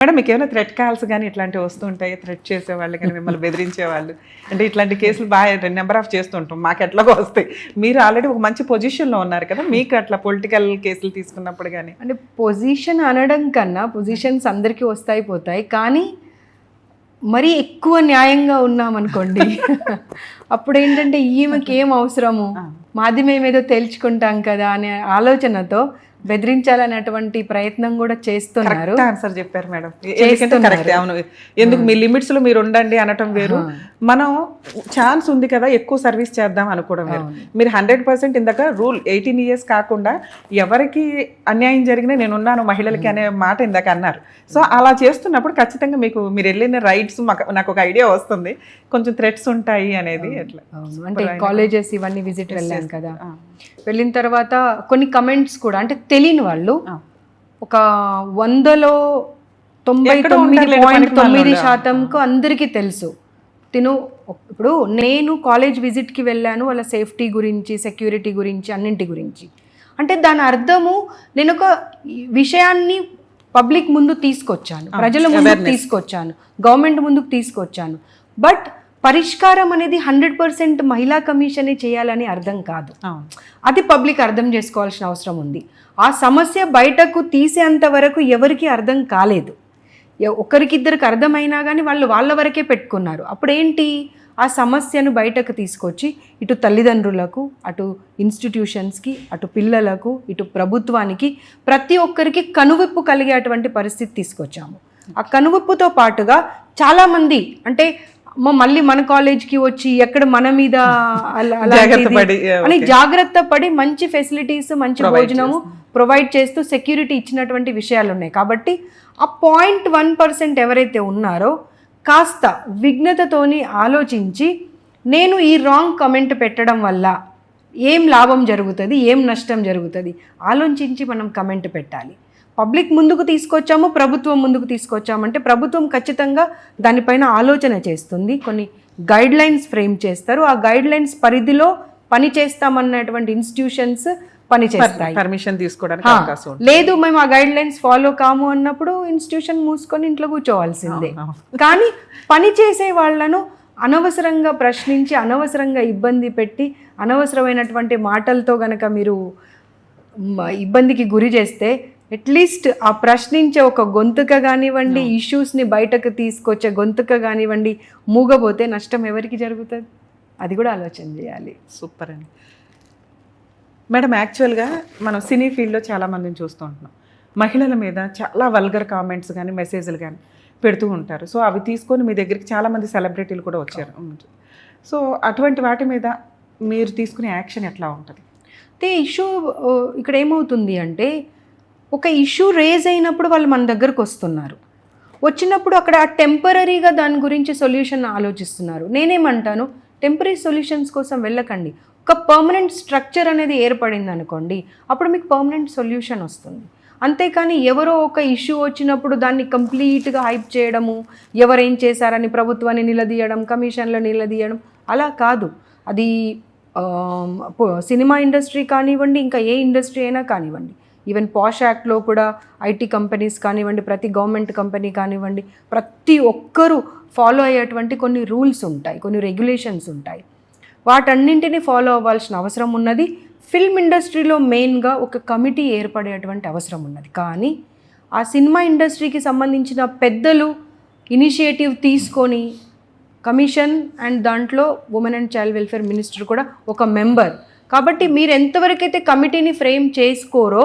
Madam మీకు ఏమైనా threat calls కానీ ఇట్లాంటివి వస్తుంటాయి? థ్రెట్ చేసేవాళ్ళు కానీ మిమ్మల్ని బెదిరించే వాళ్ళు అంటే ఇట్లాంటి కేసులు బాగా నెంబర్ ఆఫ్ చేస్తుంటాం. మాకు ఎట్లాగో వస్తాయి. మీరు ఆల్రెడీ ఒక మంచి పొజిషన్లో ఉన్నారు కదా? మీకు అట్లా పొలిటికల్ కేసులు తీసుకున్నప్పుడు కానీ అంటే పొజిషన్ అనడం కన్నా పొజిషన్స్ అందరికీ వస్తాయి పోతాయి. కానీ మరీ ఎక్కువ న్యాయంగా ఉన్నామనుకోండి అప్పుడు ఏంటంటే ఈమెకి ఏం అవసరము మాది మేమేదో తేల్చుకుంటాం కదా అనే ఆలోచనతో బెదిరించాలనేటువంటి ప్రయత్నం కూడా చేస్తున్నారు. ఆన్సర్ చెప్పారు మేడం. కరెక్ట్ అవును. ఎందుకు మీ లిమిట్స్లో మీరు ఉండండి అనటం వేరు. మనం ఛాన్స్ ఉంది కదా ఎక్కువ సర్వీస్ చేద్దాం అనుకోవడం వేరు. మీరు హండ్రెడ్ పర్సెంట్ ఇందాక రూల్ ఎయిటీన్ ఇయర్స్ కాకుండా ఎవరికి అన్యాయం జరిగినా నేను ఉన్నాను మహిళలకి అనే మాట ఇందాక అన్నారు. సో అలా చేస్తున్నప్పుడు ఖచ్చితంగా మీకు మీరు వెళ్ళిన రైట్స్ నాకు ఒక ఐడియా వస్తుంది. కొంచెం థ్రెట్స్ ఉంటాయి అనేది. అంటే కాలేజెస్ ఇవన్నీ విజిట్ వెళ్ళాం కదా. వెళ్ళిన తర్వాత కొన్ని కమెంట్స్ కూడా అంటే తెలియని వాళ్ళు. ఒక వందలో తొంభై తొమ్మిది పాయింట్ తొమ్మిది. శాతంకు అందరికీ తెలుసు. తిను ఇప్పుడు నేను కాలేజ్ విజిట్కి వెళ్ళాను వాళ్ళ సేఫ్టీ గురించి సెక్యూరిటీ గురించి అన్నింటి గురించి. అంటే దాని అర్థము నేను ఒక విషయాన్ని పబ్లిక్ ముందు తీసుకొచ్చాను. ప్రజల ముందుకు తీసుకొచ్చాను. గవర్నమెంట్ ముందుకు తీసుకొచ్చాను. బట్ పరిష్కారం అనేది హండ్రెడ్ పర్సెంట్ మహిళా కమిషనే చేయాలని అర్థం కాదు. అది పబ్లిక్ అర్థం చేసుకోవాల్సిన అవసరం ఉంది. ఆ సమస్య బయటకు తీసేంత వరకు ఎవరికి అర్థం కాలేదు. ఒకరికిద్దరికి అర్థమైనా కానీ వాళ్ళు వాళ్ళ వరకే పెట్టుకున్నారు. అప్పుడు ఏంటి ఆ సమస్యను బయటకు తీసుకొచ్చి ఇటు తల్లిదండ్రులకు అటు ఇన్స్టిట్యూషన్స్కి అటు పిల్లలకు ఇటు ప్రభుత్వానికి ప్రతి ఒక్కరికి కనువిప్పు కలిగేటువంటి పరిస్థితి తీసుకొచ్చాము. ఆ కనువిప్పుతో పాటుగా చాలామంది అంటే అమ్మ మళ్ళీ మన కాలేజ్కి వచ్చి ఎక్కడ మన మీద అని. జాగ్రత్త పడి మంచి ఫెసిలిటీస్ మంచి భోజనము ప్రొవైడ్ చేస్తూ సెక్యూరిటీ ఇచ్చినటువంటి విషయాలు ఉన్నాయి. కాబట్టి ఆ పాయింట్ వన్ పర్సెంట్ ఎవరైతే ఉన్నారో కాస్త విఘ్నతతోని ఆలోచించి నేను ఈ రాంగ్ కమెంట్ పెట్టడం వల్ల ఏం లాభం జరుగుతుంది ఏం నష్టం జరుగుతుంది ఆలోచించి మనం కమెంట్ పెట్టాలి. పబ్లిక్ ముందుకు తీసుకొచ్చాము ప్రభుత్వం ముందుకు తీసుకొచ్చామంటే ప్రభుత్వం ఖచ్చితంగా దానిపైన ఆలోచన చేస్తుంది. కొన్ని గైడ్ లైన్స్ ఫ్రేమ్ చేస్తారు. ఆ గైడ్ లైన్స్ పరిధిలో పని చేస్తామన్నటువంటి ఇన్స్టిట్యూషన్స్ పని చేస్తాయి. పర్మిషన్ తీసుకోవడానికి అవకాశం లేదు మేము ఆ గైడ్ లైన్స్ ఫాలో కాము అన్నప్పుడు ఇన్స్టిట్యూషన్ మూసుకొని ఇంట్లో కూర్చోవాల్సిందే. కానీ పని చేసే వాళ్ళను అనవసరంగా ప్రశ్నించి అనవసరంగా ఇబ్బంది పెట్టి అనవసరమైనటువంటి మాటలతో గనక మీరు ఇబ్బందికి గురి చేస్తే అట్లీస్ట్ ఆ ప్రశ్నించే ఒక గొంతుక కానివ్వండి ఇష్యూస్ని బయటకు తీసుకొచ్చే గొంతుక కానివ్వండి మూగబోతే నష్టం ఎవరికి జరుగుతుంది? అది కూడా ఆలోచన చేయాలి. సూపర్ అండి. మేడం యాక్చువల్గా మనం సినీ ఫీల్డ్లో చాలా మందిని చూస్తూ ఉంటున్నాం. మహిళల మీద చాలా వల్గర్ కామెంట్స్ కానీ మెసేజ్లు కానీ పెడుతూ ఉంటారు. సో అవి తీసుకొని మీ దగ్గరికి చాలామంది సెలబ్రిటీలు కూడా వచ్చారు. సో అటువంటి వాటి మీద మీరు తీసుకునే యాక్షన్ ఎట్లా ఉంటుంది? అయితే ఇష్యూ ఇక్కడ ఏమవుతుంది అంటే ఒక ఇష్యూ రేజ్ అయినప్పుడు వాళ్ళు మన దగ్గరకు వస్తున్నారు. వచ్చినప్పుడు అక్కడ టెంపరీగా దాని గురించి సొల్యూషన్ ఆలోచిస్తున్నారు. నేనేమంటాను? టెంపరీ సొల్యూషన్స్ కోసం వెళ్ళకండి. ఒక పర్మనెంట్ స్ట్రక్చర్ అనేది ఏర్పడింది అనుకోండి అప్పుడు మీకు పర్మనెంట్ సొల్యూషన్ వస్తుంది. అంతేకాని ఎవరో ఒక ఇష్యూ వచ్చినప్పుడు దాన్ని కంప్లీట్గా హైప్ చేయడము ఎవరేం చేశారని ప్రభుత్వాన్ని నిలదీయడం కమిషన్లు నిలదీయడం అలా కాదు. అది సినిమా ఇండస్ట్రీ కానివ్వండి ఇంకా ఏ ఇండస్ట్రీ అయినా కానివ్వండి. ఈవెన్ పాష్ యాక్ట్లో కూడా ఐటీ కంపెనీస్ కానివ్వండి ప్రతి గవర్నమెంట్ కంపెనీ కానివ్వండి ప్రతి ఒక్కరూ ఫాలో అయ్యేటువంటి కొన్ని రూల్స్ ఉంటాయి కొన్ని రెగ్యులేషన్స్ ఉంటాయి. వాటన్నింటినీ ఫాలో అవ్వాల్సిన అవసరం ఉన్నది. ఫిల్మ్ ఇండస్ట్రీలో మెయిన్గా ఒక కమిటీ ఏర్పడేటువంటి అవసరం ఉన్నది. కానీ ఆ సినిమా ఇండస్ట్రీకి సంబంధించిన పెద్దలు ఇనిషియేటివ్ తీసుకొని కమిషన్ అండ్ దాంట్లో women and child welfare minister కూడా ఒక మెంబర్. కాబట్టి మీరు ఎంతవరకైతే కమిటీని ఫ్రేమ్ చేసుకోరో